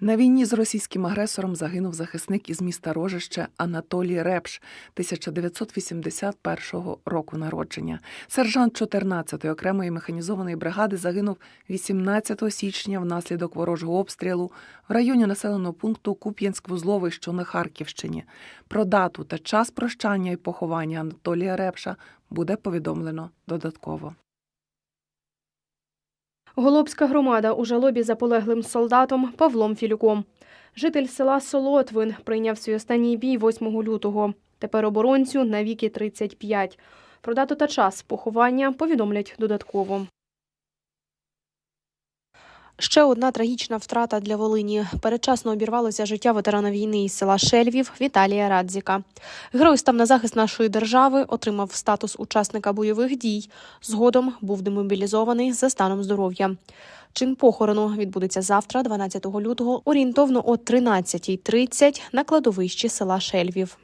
На війні з російським агресором загинув захисник із міста Рожище Анатолій Репш 1981 року народження. Сержант 14-ї окремої механізованої бригади загинув 18 січня внаслідок ворожого обстрілу в районі населеного пункту Куп'янськ-Вузловий, що на Харківщині. Про дату та час прощання і поховання Анатолія Репша буде повідомлено додатково. Голобська громада у жалобі за полеглим солдатом Павлом Філюком. Житель села Солотвин прийняв свій останній бій 8 лютого. Тепер оборонцю на віки 35. Про дату та час поховання повідомлять додатково. Ще одна трагічна втрата для Волині. Передчасно обірвалося життя ветерана війни із села Шельвів Віталія Радзіка. Герой став на захист нашої держави, отримав статус учасника бойових дій. Згодом був демобілізований за станом здоров'я. Чин похорону відбудеться завтра, 12 лютого, орієнтовно о 13.30 на кладовищі села Шельвів.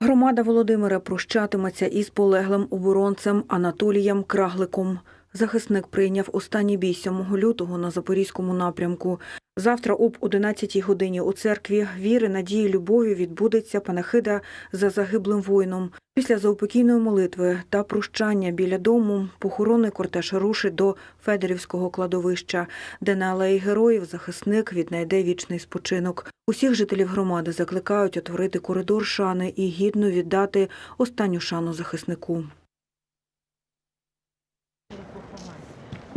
Громада Володимира прощатиметься із полеглим оборонцем Анатолієм Крагликом. Захисник прийняв останній бій 7 лютого на Запорізькому напрямку. Завтра об 11 годині у церкві віри, надії, любові відбудеться панахида за загиблим воїном. Після заупокійної молитви та прощання біля дому похоронний кортеж рушить до Федорівського кладовища, де на алеї героїв захисник віднайде вічний спочинок. Усіх жителів громади закликають отворити коридор шани і гідно віддати останню шану захиснику.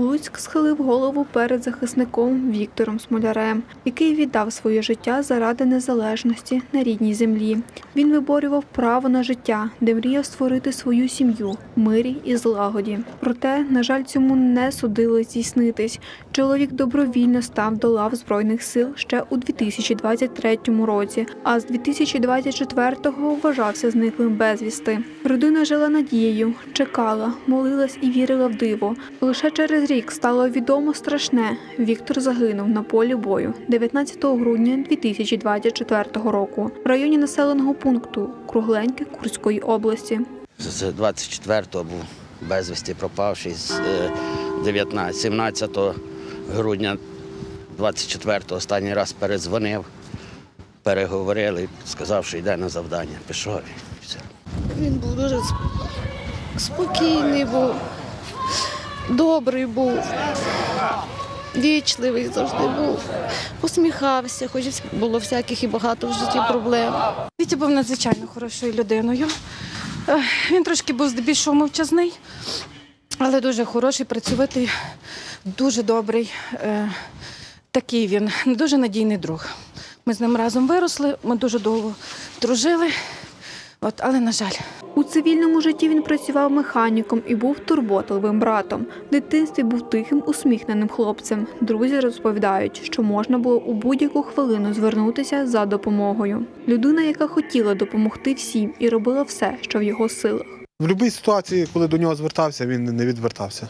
Луцьк схилив голову перед захисником Віктором Смолярем, який віддав своє життя заради незалежності на рідній землі. Він виборював право на життя, де мріяв створити свою сім'ю в мирі і злагоді. Проте, на жаль, цьому не судило здійснитись. Чоловік добровільно став до лав збройних сил ще у 2023 році, а з 2024-го вважався зниклим безвісти. Родина жила надією, чекала, молилась і вірила в диво. Лише через рік стало відомо страшне. Віктор загинув на полі бою 19 грудня 2024 року в районі населеного пункту Кругленьке Курської області. З 24-го був безвісті пропавший, з е, 19, 17 грудня 24-го останній раз передзвонив, переговорили, сказав, що йде на завдання. Пішов і все. Він був дуже спокійний був, добрий був, вічливий завжди був, посміхався, хоч було всяких і багато в житті проблем. Вітя був надзвичайно хорошою людиною. Він трошки був здебільшого мовчазний, але дуже хороший, працьовитий, дуже добрий. Е, Такий він, дуже надійний друг. Ми з ним разом виросли, ми дуже довго дружили, от, але, на жаль, У цивільному житті він працював механіком і був турботливим братом. В дитинстві був тихим, усміхненим хлопцем. Друзі розповідають, що можна було у будь-яку хвилину звернутися за допомогою. Людина, яка хотіла допомогти всім і робила все, що в його силах. В будь-якій ситуації, коли до нього звертався, він не відвертався.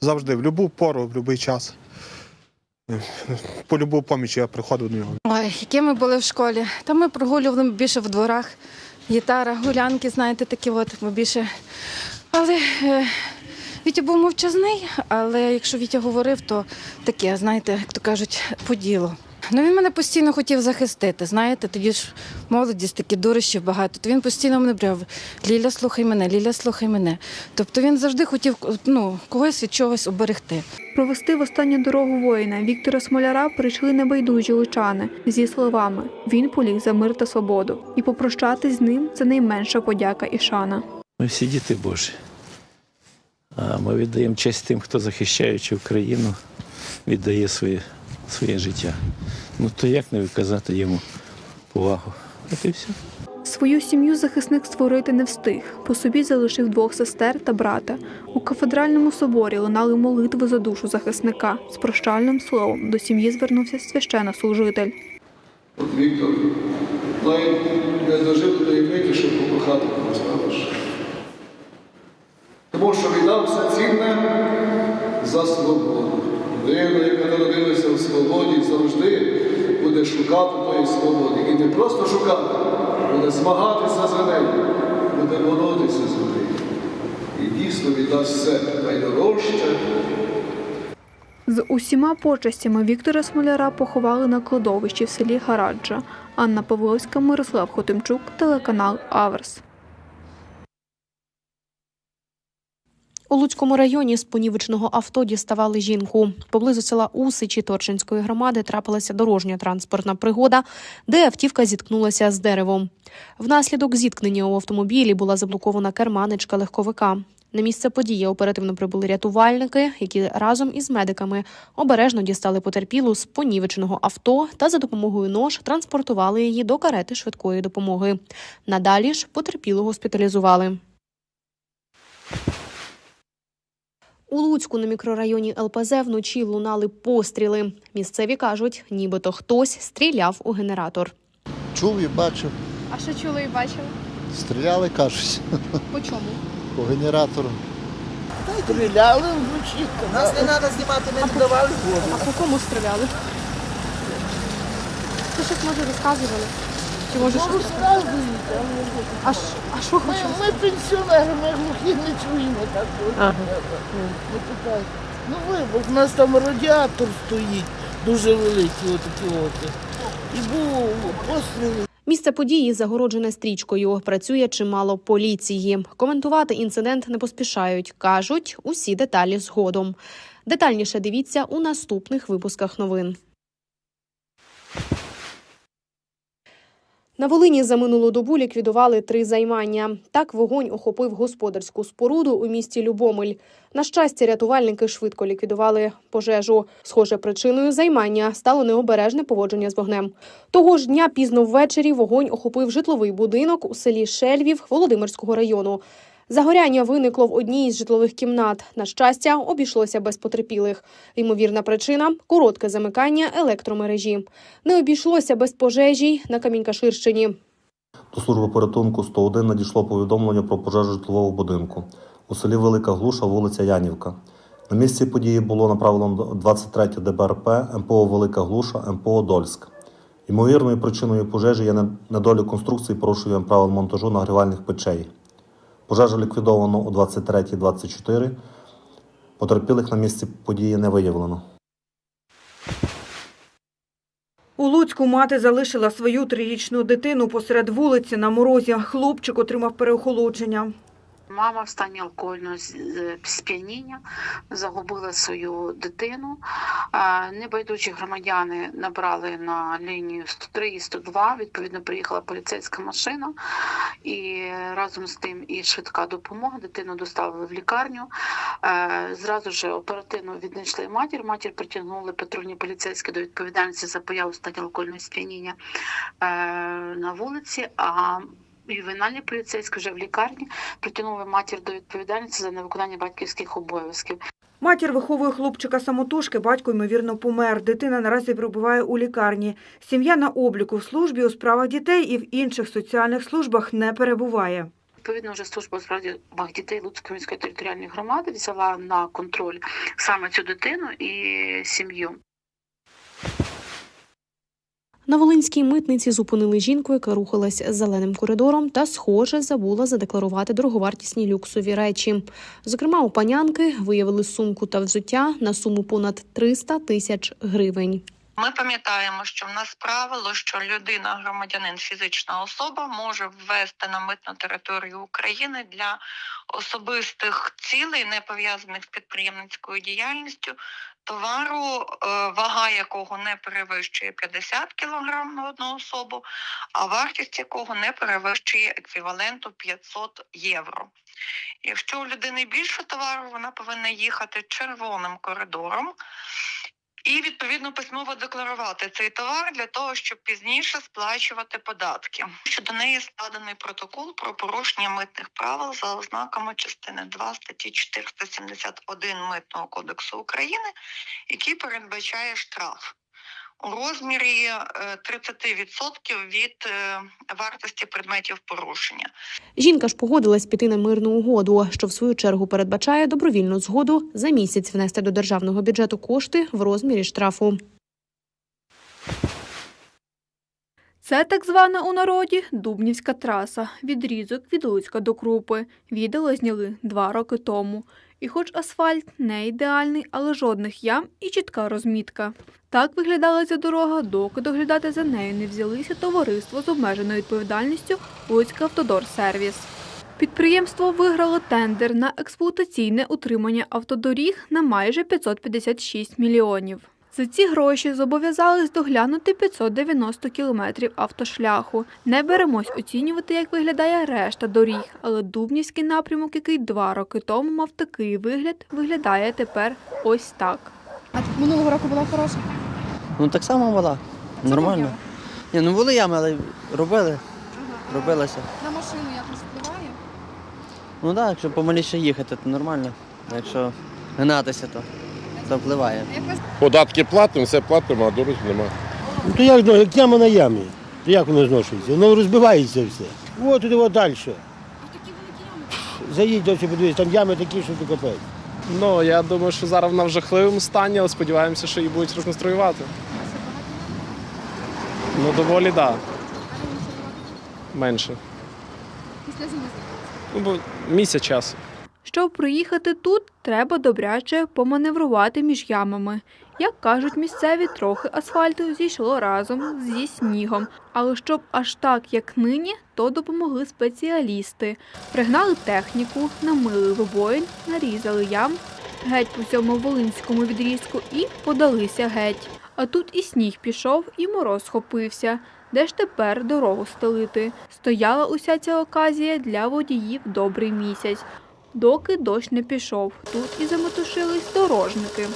Завжди, в будь-яку пору, в будь-який час. По будь-яку поміч я приходив до нього. ой, які ми були в школі. Та ми прогулювали більше в дворах. Гітара, гулянки, знаєте, такі от бо більше. Але е, Вітя був мовчазний, але якщо Вітя говорив, то таке, знаєте, як то кажуть, по ділу. Ну він мене постійно хотів захистити. Знаєте, тоді ж молодість, такі дурищів багато. То він постійно мене брав. Ліля, слухай мене, Ліля, слухай мене. Тобто він завжди хотів ну, когось від чогось оберегти. Провести в останню дорогу воїна Віктора Смоляра прийшли небайдужі лучани зі словами Він поліг за мир та свободу. І попрощатись з ним це найменша подяка і шана. Ми всі діти Божі. А ми віддаємо честь тим, хто захищаючи Україну, віддає своє, своє життя. Ну то як не виказати йому повагу? От і все. Свою сім'ю захисник створити не встиг. По собі залишив двох сестер та брата. У кафедральному соборі лунали молитви за душу захисника. З прощальним словом до сім'ї звернувся священнослужитель. От Віктор навіть не дожив до миті, щоб покохати когось також. Тому що віддав все цінне за свободу. Людина, яка народилася в свободі, завжди буде шукати тої свободи. І не просто шукати, буде змагатися за нею, буде боротися за нею. І дійсно віддасть все найдорожче З усіма почестями Віктора Смоляра поховали на кладовищі в селі Гараджа. Анна Павловська, Мирослав Хотимчук, телеканал Аверс. У Луцькому районі з понівеченого авто діставали жінку. Поблизу села Усичі Торчинської громади трапилася дорожньо-транспортна пригода, де автівка зіткнулася з деревом. Внаслідок зіткнення у автомобілі була заблокована керманичка легковика. На місце події оперативно прибули рятувальники, які разом із медиками обережно дістали потерпілу з понівеченого авто та за допомогою нож транспортували її до карети швидкої допомоги. Надалі ж потерпілу госпіталізували. У Луцьку на мікрорайоні ЛПЗ вночі лунали постріли. Місцеві кажуть, нібито хтось стріляв у генератор. Чув і бачив. А що чули і бачили? Стріляли, кажуть, По чому? по генератору. Стріляли вночі. Нас не треба знімати, ми не давали А по кому стріляли? Ти щось може розказували? Чи може щось? розказують, А, ш- а що ми, хочеш? ми пенсіонери, ми глухі не чуємо так. Ага. Не питайте. Ну вибух, у нас там радіатор стоїть, дуже великий, отакі от. І був постріл. Місце події загороджене стрічкою. Працює чимало поліції. Коментувати інцидент не поспішають. кажуть усі деталі згодом. Детальніше дивіться у наступних випусках новин. На Волині за минулу добу ліквідували три займання. Так вогонь охопив господарську споруду у місті Любомель. На щастя, рятувальники швидко ліквідували пожежу. Схоже, причиною займання стало необережне поводження з вогнем. Того ж дня пізно ввечері вогонь охопив житловий будинок у селі Шельвів Володимирського району. Загоряння виникло в одній із житлових кімнат. На щастя, обійшлося без потерпілих. Ймовірна причина коротке замикання електромережі. Не обійшлося без пожежі на Камінькаширщині. До служби порятунку 101 надійшло повідомлення про пожежу житлового будинку у селі Велика Глуша, вулиця Янівка. На місці події було направлено 23 ДБРП, МПО Велика Глуша, МПО Дольськ. Ймовірною причиною пожежі є не- недолік конструкції порушення правил монтажу нагрівальних печей. Пожежу ліквідовано о 23.24. Потерпілих на місці події не виявлено. У Луцьку мати залишила свою трирічну дитину посеред вулиці на морозі. Хлопчик отримав переохолодження. Мама в стані алкогольного сп'яніння загубила свою дитину. Небайдужі громадяни набрали на лінію 103 і 102. Відповідно, приїхала поліцейська машина, і разом з тим і швидка допомога. Дитину доставили в лікарню. Е, Зразу ж оперативно віднайшли матір. Матір притягнули патрульні поліцейські до відповідальності за появу стані алкогольного сп'яніння е, на вулиці. А ювенальні поліцейські вже в лікарні притягнули матір до відповідальності за невиконання батьківських обов'язків. Матір виховує хлопчика самотужки, батько, ймовірно, помер. Дитина наразі перебуває у лікарні. Сім'я на обліку в службі у справах дітей і в інших соціальних службах не перебуває. Відповідно, вже служба справді дітей Луцької міської територіальної громади взяла на контроль саме цю дитину і сім'ю. На Волинській митниці зупинили жінку, яка рухалась зеленим коридором та, схоже, забула задекларувати дороговартісні люксові речі. Зокрема, у панянки виявили сумку та взуття на суму понад 300 тисяч гривень. Ми пам'ятаємо, що в нас правило, що людина, громадянин, фізична особа може ввести на митну територію України для особистих цілей, не пов'язаних з підприємницькою діяльністю, товару, е, вага якого не перевищує 50 кг на одну особу, а вартість якого не перевищує еквіваленту 500 євро. Якщо у людини більше товару, вона повинна їхати червоним коридором і відповідно письмово декларувати цей товар для того, щоб пізніше сплачувати податки. Щодо неї складений протокол про порушення митних правил за ознаками частини 2 статті 471 Митного кодексу України, який передбачає штраф. У розмірі е, 30% від е, вартості предметів порушення. Жінка ж погодилась піти на мирну угоду, що в свою чергу передбачає добровільну згоду за місяць внести до державного бюджету кошти в розмірі штрафу. Це так звана у народі Дубнівська траса, відрізок від Луцька до Крупи. Відео зняли два роки тому. І хоч асфальт не ідеальний, але жодних ям і чітка розмітка. Так виглядала ця дорога, доки доглядати за нею не взялися товариство з обмеженою відповідальністю Луцька Автодор Сервіс. Підприємство виграло тендер на експлуатаційне утримання автодоріг на майже 556 мільйонів. За ці гроші зобов'язались доглянути 590 кілометрів автошляху. Не беремось оцінювати, як виглядає решта доріг, але Дубнівський напрямок, який два роки тому мав такий вигляд, виглядає тепер ось так. А минулого року була хороша? Ну так само була. Нормально. Ні, ну були ями, але робили. Робилося. На машину якось впливає? Ну так, якщо помаліше їхати, то нормально. А якщо гнатися, то, то впливає. Податки платимо, все платимо, а дорог немає. Ну то як, ну, як яма на ямі, то як воно зношується? Воно розбивається все. От туди от далі. Заїдь досі подивись, там ями такі, що ти капець. Ну, я думаю, що зараз вона в жахливому стані, але сподіваємося, що її будуть реконструювати. Ну, доволі так. Да. Менше. Після зими. Ну, бо місяць часу. Щоб проїхати тут, треба добряче поманеврувати між ямами. Як кажуть місцеві, трохи асфальту зійшло разом зі снігом. Але щоб аж так, як нині, то допомогли спеціалісти. Пригнали техніку, намили вибоїн, нарізали ям геть по цьому волинському відрізку і подалися геть. А тут і сніг пішов, і мороз схопився. Де ж тепер дорогу стелити? Стояла уся ця оказія для водіїв добрий місяць. Доки дощ не пішов, тут і заметушились дорожники.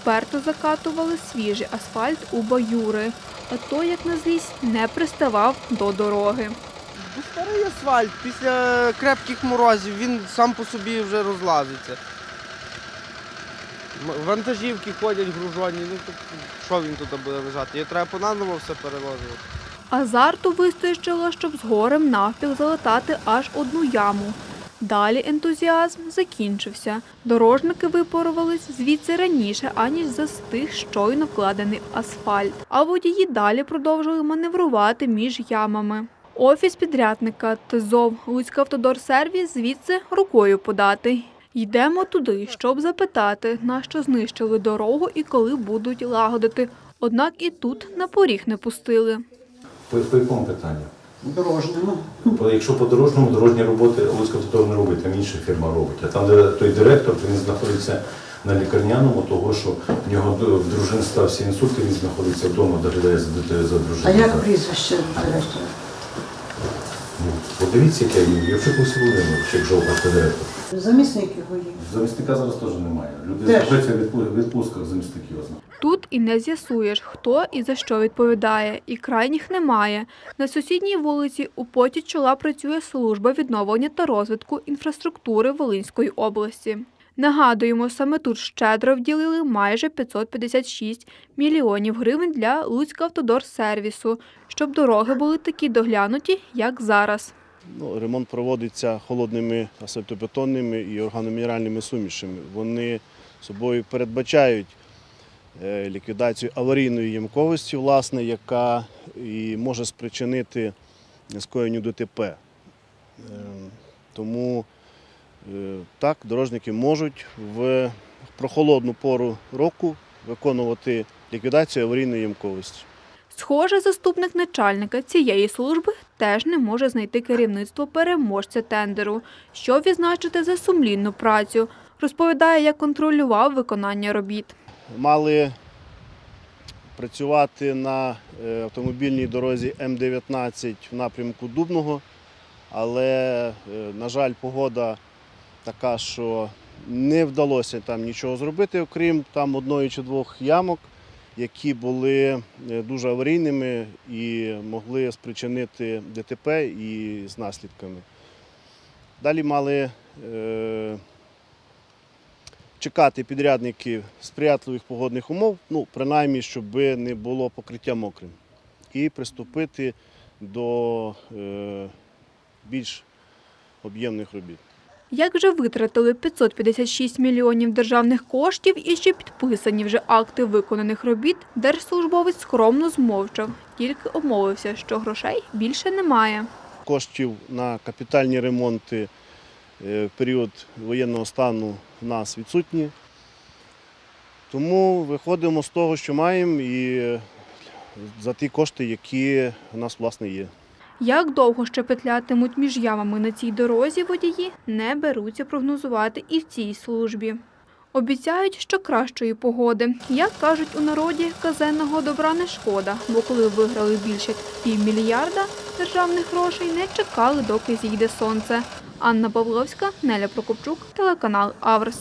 Вперто закатували свіжий асфальт у баюри, а той, як на злість, не приставав до дороги. Старий асфальт після крепких морозів він сам по собі вже розлазиться. Вантажівки ходять гружоні, ну то що він тут буде лежати? Його треба понаново все переложувати. Азарту вистачило, щоб з горем навпіл залатати аж одну яму. Далі ентузіазм закінчився. Дорожники випарувались звідси раніше, аніж застиг щойно вкладений асфальт. А водії далі продовжили маневрувати між ямами. Офіс підрядника ТЗОВ Луцька автодорсервіс звідси рукою подати. Йдемо туди, щоб запитати, на що знищили дорогу і коли будуть лагодити. Однак і тут на поріг не пустили. По якому питанню? Дорожньому. Бо якщо по дорожньому, дорожні роботи Луцька не робить, там інша фірма робить. А там, де той директор, то він знаходиться на лікарняному, того що в нього в дружин стався інсульт, і він знаходиться вдома, доглядає за дитиною за А як прізвище директора? Подивіться, яке. Євчик Василь Володимирович, як жовтий директор. Замісник його є. Замісника зараз теж немає. Люди Теж. знаходяться в відпу- відпустках замісників. Тут і не з'ясуєш, хто і за що відповідає, і крайніх немає. На сусідній вулиці у поті чола працює служба відновлення та розвитку інфраструктури Волинської області. Нагадуємо, саме тут щедро вділили майже 556 мільйонів гривень для Луцька автодорсервісу, щоб дороги були такі доглянуті, як зараз. Ну, ремонт проводиться холодними асфальтобетонними і органомінеральними сумішами. Вони собою передбачають е, ліквідацію аварійної ямковості, власне, яка і може спричинити скоєнню ДТП. Е, Тому е, так, дорожники можуть в прохолодну пору року виконувати ліквідацію аварійної ямковості. Схоже, заступник начальника цієї служби теж не може знайти керівництво переможця тендеру, щоб відзначити за сумлінну працю. Розповідає, як контролював виконання робіт. мали працювати на е, автомобільній дорозі М19 в напрямку Дубного, але, е, на жаль, погода така, що не вдалося там нічого зробити, окрім там одної чи двох ямок, які були е, дуже аварійними і могли спричинити ДТП і з наслідками. Далі мали е, чекати підрядників сприятливих погодних умов, ну, принаймні, щоб не було покриття мокрим, і приступити до е, більш об'ємних робіт. Як вже витратили 556 мільйонів державних коштів і ще підписані вже акти виконаних робіт, держслужбовець скромно змовчав, тільки обмовився, що грошей більше немає. Коштів на капітальні ремонти е, в період воєнного стану в нас відсутні. Тому виходимо з того, що маємо, і е, за ті кошти, які в нас власне є. Як довго ще петлятимуть між ямами на цій дорозі водії, не беруться прогнозувати і в цій службі. Обіцяють, що кращої погоди. Як кажуть у народі, казенного добра не шкода, бо коли виграли більше півмільярда державних грошей, не чекали, доки зійде сонце. Анна Павловська, Неля Прокопчук, телеканал Аврс.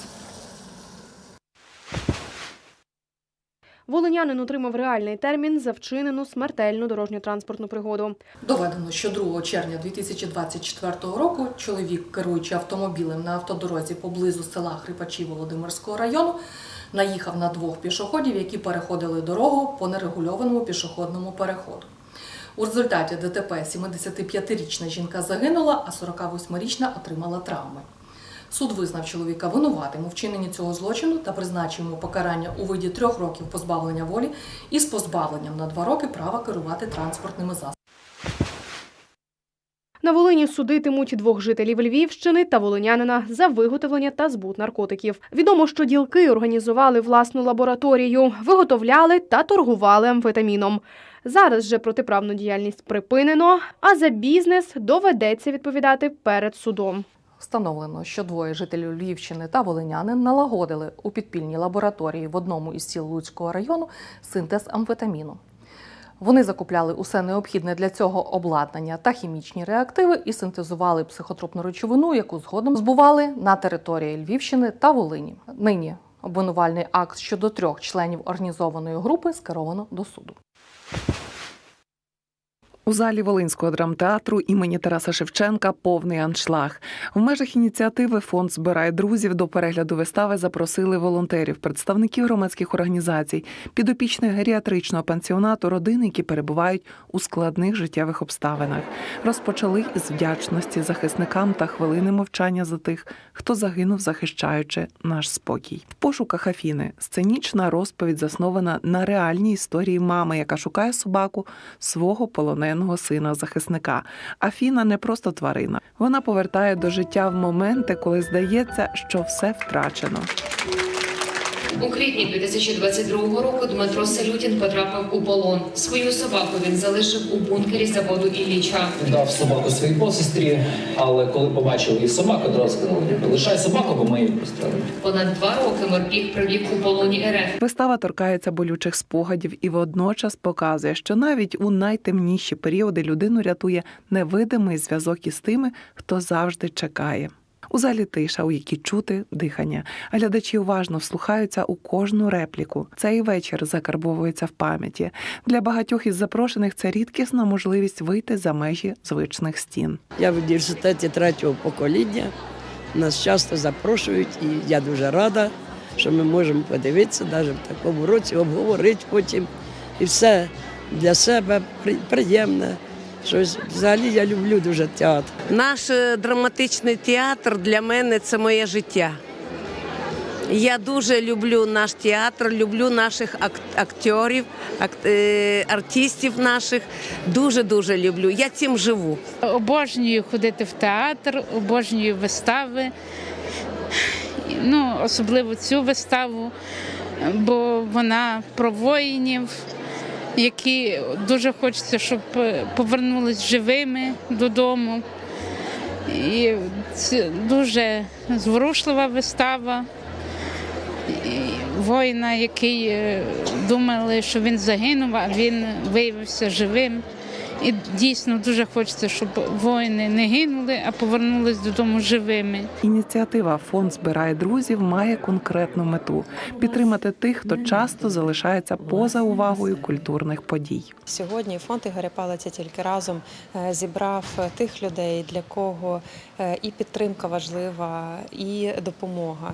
Волинянин отримав реальний термін за вчинену смертельну дорожньо-транспортну пригоду. Доведено, що 2 червня 2024 року чоловік, керуючи автомобілем на автодорозі поблизу села Хрипачі Володимирського району, наїхав на двох пішоходів, які переходили дорогу по нерегульованому пішохідному переходу. У результаті ДТП 75-річна жінка загинула, а 48-річна отримала травми. Суд визнав чоловіка винуватим у вчиненні цього злочину та призначив йому покарання у виді трьох років позбавлення волі із позбавленням на два роки права керувати транспортними засобами. На Волині судитимуть двох жителів Львівщини та волинянина за виготовлення та збут наркотиків. Відомо, що ділки організували власну лабораторію, виготовляли та торгували амфетаміном. Зараз же протиправну діяльність припинено, а за бізнес доведеться відповідати перед судом. Встановлено, що двоє жителів Львівщини та волинянин налагодили у підпільній лабораторії в одному із сіл Луцького району синтез амфетаміну. Вони закупляли усе необхідне для цього обладнання та хімічні реактиви і синтезували психотропну речовину, яку згодом збували на території Львівщини та Волині. Нині обвинувальний акт щодо трьох членів організованої групи скеровано до суду. У залі Волинського драмтеатру імені Тараса Шевченка повний аншлаг. В межах ініціативи фонд збирає друзів до перегляду вистави. Запросили волонтерів, представників громадських організацій, підопічних геріатричного пансіонату, родини, які перебувають у складних життєвих обставинах. Розпочали із вдячності захисникам та хвилини мовчання за тих, хто загинув, захищаючи наш спокій. В пошуках Афіни сценічна розповідь заснована на реальній історії мами, яка шукає собаку свого полоненого сина захисника. Афіна не просто тварина. Вона повертає до життя в моменти, коли здається, що все втрачено. У квітні 2022 року Дмитро Салютін потрапив у полон. Свою собаку він залишив у бункері заводу Ілліча. Дав собаку своїй посестрі, але коли побачив її собаку, одразу сказав, лишай собаку, бо ми її пристрелимо. Понад два роки морпіг провів у полоні РФ. Вистава торкається болючих спогадів і водночас показує, що навіть у найтемніші періоди людину рятує невидимий зв'язок із тими, хто завжди чекає. У залі тиша, у якій чути дихання, глядачі уважно вслухаються у кожну репліку. Цей вечір закарбовується в пам'яті. Для багатьох із запрошених це рідкісна можливість вийти за межі звичних стін. Я в університеті третього покоління. Нас часто запрошують, і я дуже рада, що ми можемо подивитися навіть в такому році, обговорити потім. І все для себе приємне. Щось взагалі я люблю дуже театр. Наш е, драматичний театр для мене це моє життя. Я дуже люблю наш театр, люблю наших ак- акторів, е, артистів наших. Дуже дуже люблю. Я цим живу. Обожнюю ходити в театр, обожнюю вистави. Ну, особливо цю виставу, бо вона про воїнів, які дуже хочеться, щоб повернулись живими додому. І це дуже зворушлива вистава. І Воїна, який е, думали, що він загинув, а він виявився живим. І дійсно дуже хочеться, щоб воїни не гинули, а повернулись додому живими. Ініціатива Фонд збирає друзів має конкретну мету підтримати тих, хто часто залишається поза увагою культурних подій. Сьогодні фонд Ігоря Палиця тільки разом е, зібрав е, тих людей, для кого е, і підтримка важлива, і допомога.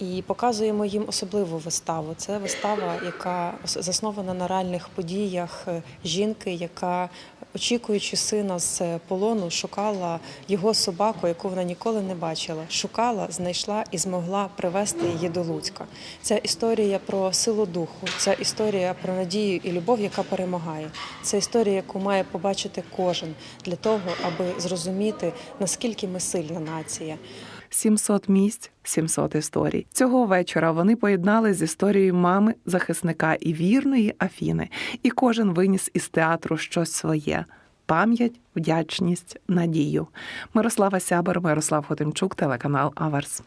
і показуємо їм особливу виставу. Це вистава, яка заснована на реальних подіях жінки, яка очікуючи сина з полону, шукала його собаку, яку вона ніколи не бачила. Шукала, знайшла і змогла привести її до Луцька. Це історія про силу духу, це історія про надію і любов, яка перемагає. Це історія, яку має побачити кожен для того, аби зрозуміти наскільки ми сильна нація. 700 місць, 700 історій. Цього вечора вони поєднали з історією мами, захисника і вірної Афіни. І кожен виніс із театру щось своє. Пам'ять, вдячність, надію. Мирослава Сябер, Мирослав Хотимчук, телеканал Аверс.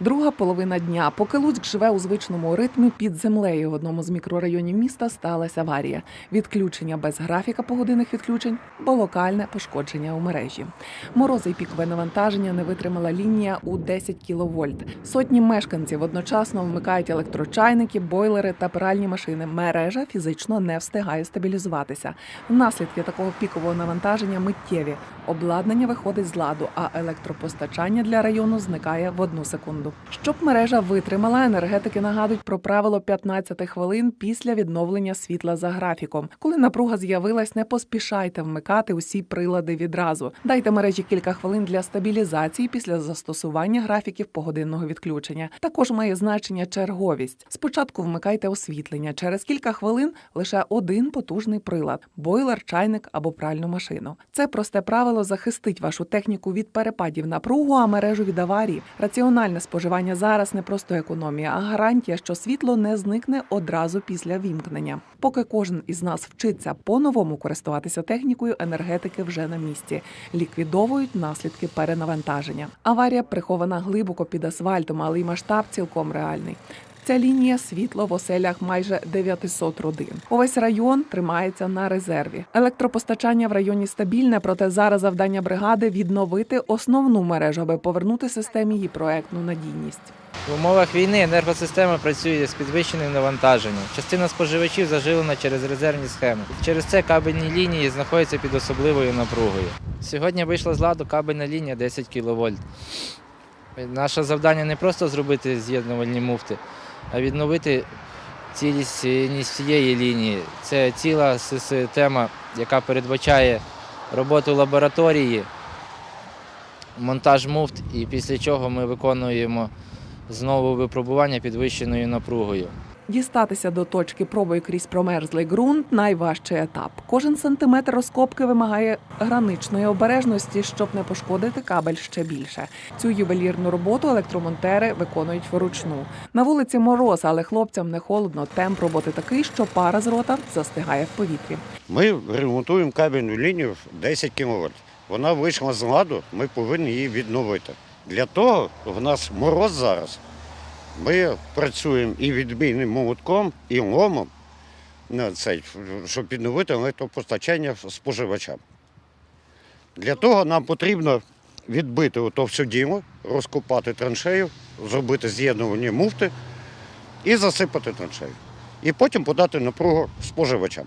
Друга половина дня, поки Луцьк живе у звичному ритмі під землею в одному з мікрорайонів міста сталася аварія. Відключення без графіка погодинних відключень, бо локальне пошкодження у мережі. Морози й пікове навантаження не витримала лінія у 10 кВт. Сотні мешканців одночасно вмикають електрочайники, бойлери та пральні машини. Мережа фізично не встигає стабілізуватися. Наслідки такого пікового навантаження миттєві. Обладнання виходить з ладу, а електропостачання для району зникає в одну секунду. Щоб мережа витримала, енергетики нагадують про правило 15 хвилин після відновлення світла за графіком. Коли напруга з'явилась, не поспішайте вмикати усі прилади відразу. Дайте мережі кілька хвилин для стабілізації після застосування графіків погодинного відключення. Також має значення черговість. Спочатку вмикайте освітлення. Через кілька хвилин лише один потужний прилад бойлер, чайник або пральну машину. Це просте правило захистить вашу техніку від перепадів напругу, а мережу від аварії. Раціональне споживання зараз не просто економія, а гарантія, що світло не зникне одразу після вімкнення. Поки кожен із нас вчиться по-новому користуватися технікою, енергетики вже на місці ліквідовують наслідки перенавантаження. Аварія прихована глибоко під асфальтом, але й масштаб цілком реальний. Ця лінія світло в оселях майже 900 родин. Увесь район тримається на резерві. Електропостачання в районі стабільне, проте зараз завдання бригади відновити основну мережу, аби повернути системі її проектну надійність. В умовах війни енергосистема працює з підвищеним навантаженням. Частина споживачів зажилена через резервні схеми. Через це кабельні лінії знаходяться під особливою напругою. Сьогодні вийшла з ладу кабельна лінія 10 кВт. Наше завдання не просто зробити з'єднувальні муфти, а відновити цілісність всієї лінії. Це ціла система, яка передбачає роботу лабораторії, монтаж муфт, і після чого ми виконуємо знову випробування підвищеною напругою. Дістатися до точки пробою крізь промерзлий ґрунт найважчий етап. Кожен сантиметр розкопки вимагає граничної обережності, щоб не пошкодити кабель ще більше. Цю ювелірну роботу електромонтери виконують вручну. На вулиці мороз, але хлопцям не холодно. Темп роботи такий, що пара з рота застигає в повітрі. Ми ремонтуємо кабельну лінію 10 кВт. Вона вийшла з ладу, ми повинні її відновити. Для того в нас мороз зараз. Ми працюємо і відбійним молотком, і ломом, щоб відновити електропостачання споживачам. Для того нам потрібно відбити ото все діло, розкопати траншею, зробити з'єднувані муфти і засипати траншею. І потім подати напругу споживачам.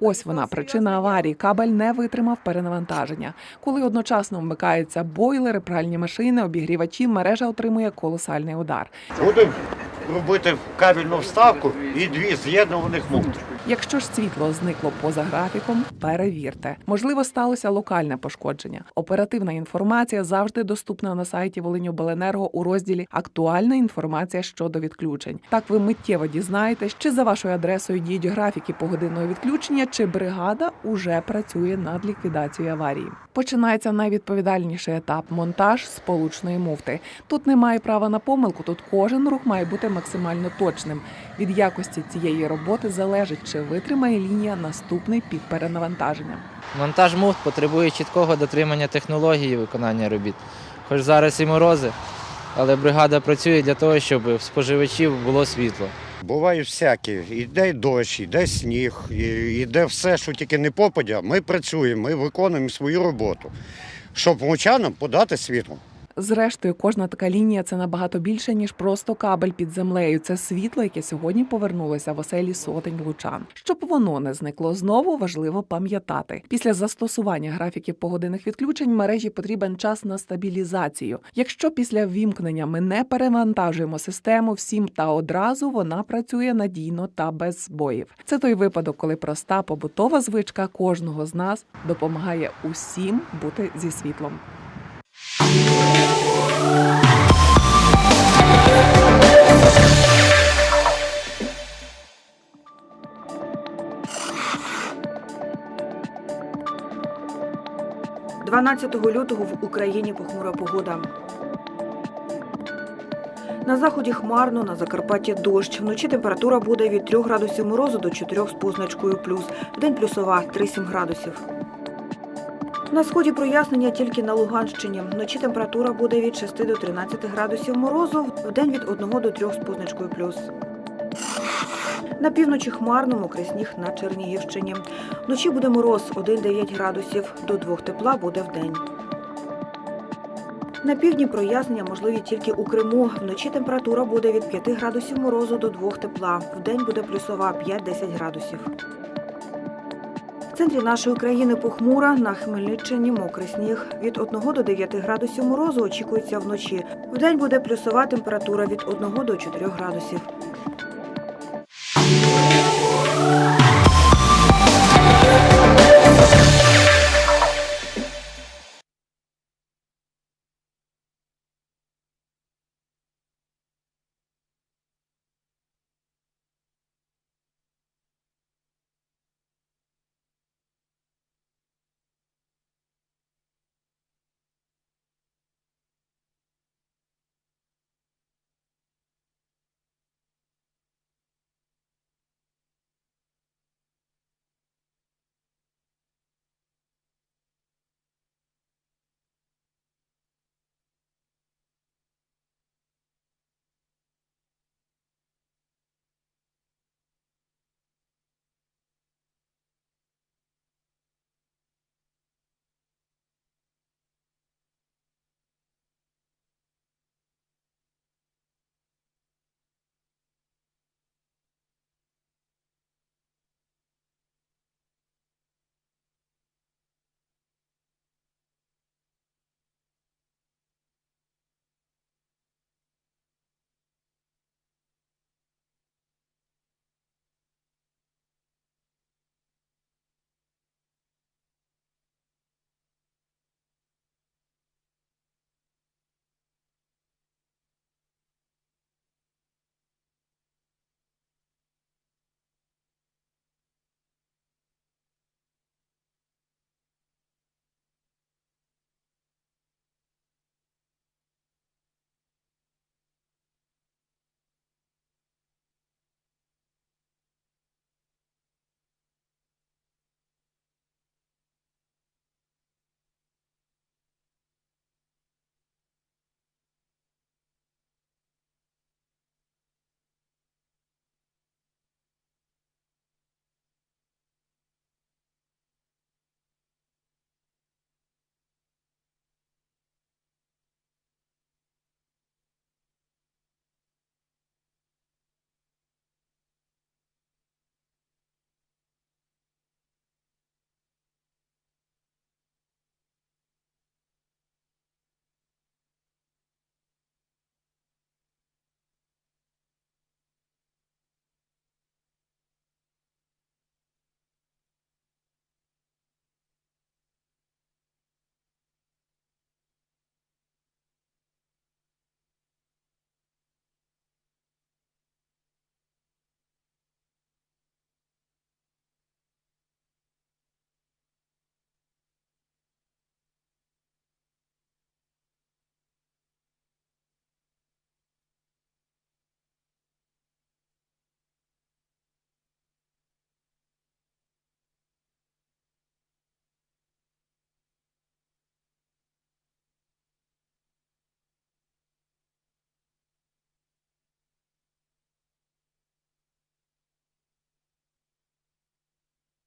Ось вона причина аварії. Кабель не витримав перенавантаження. Коли одночасно вмикаються бойлери, пральні машини, обігрівачі, мережа отримує колосальний удар. Будемо робити кабельну вставку і дві з'єднуваних муфти. Якщо ж світло зникло поза графіком, перевірте. Можливо, сталося локальне пошкодження. Оперативна інформація завжди доступна на сайті Волиньобленерго у розділі Актуальна інформація щодо відключень. Так ви миттєво дізнаєтесь, чи за вашою адресою діють графіки погодинного відключення, чи бригада уже працює над ліквідацією аварії. Починається найвідповідальніший етап монтаж сполучної муфти. Тут немає права на помилку. Тут кожен рух має бути максимально точним. Від якості цієї роботи залежить, чи витримає лінія наступний пік перенавантаження. Монтаж муфт потребує чіткого дотримання технології виконання робіт. Хоч зараз і морози, але бригада працює для того, щоб в споживачів було світло. Буває всякі. Іде дощ, іде сніг, іде все, що тільки не попадя. Ми працюємо, ми виконуємо свою роботу, щоб мовчанам подати світло. Зрештою, кожна така лінія це набагато більше ніж просто кабель під землею. Це світло, яке сьогодні повернулося в оселі сотень лучан. Щоб воно не зникло знову, важливо пам'ятати. Після застосування графіків погодинних відключень мережі потрібен час на стабілізацію. Якщо після ввімкнення ми не перевантажуємо систему всім та одразу, вона працює надійно та без збоїв. Це той випадок, коли проста побутова звичка кожного з нас допомагає усім бути зі світлом. – 12 лютого в Україні похмура погода. На заході хмарно, на Закарпатті дощ. Вночі температура буде від 3 градусів морозу до 4 з позначкою плюс. Вдень плюсова 3-7 градусів. На сході прояснення тільки на Луганщині. Вночі температура буде від 6 до 13 градусів морозу, вдень від 1 до 3 з позначкою плюс. На півночі хмарно, мокрий сніг на Чернігівщині. Вночі буде мороз 1-9 градусів, до 2 тепла буде вдень. На півдні прояснення можливі тільки у Криму. Вночі температура буде від 5 градусів морозу до 2 тепла. Вдень буде плюсова 5-10 градусів. Центрі нашої країни похмура, на Хмельниччині мокрий сніг. Від 1 до 9 градусів морозу очікується вночі. Вдень буде плюсова температура від 1 до 4 градусів.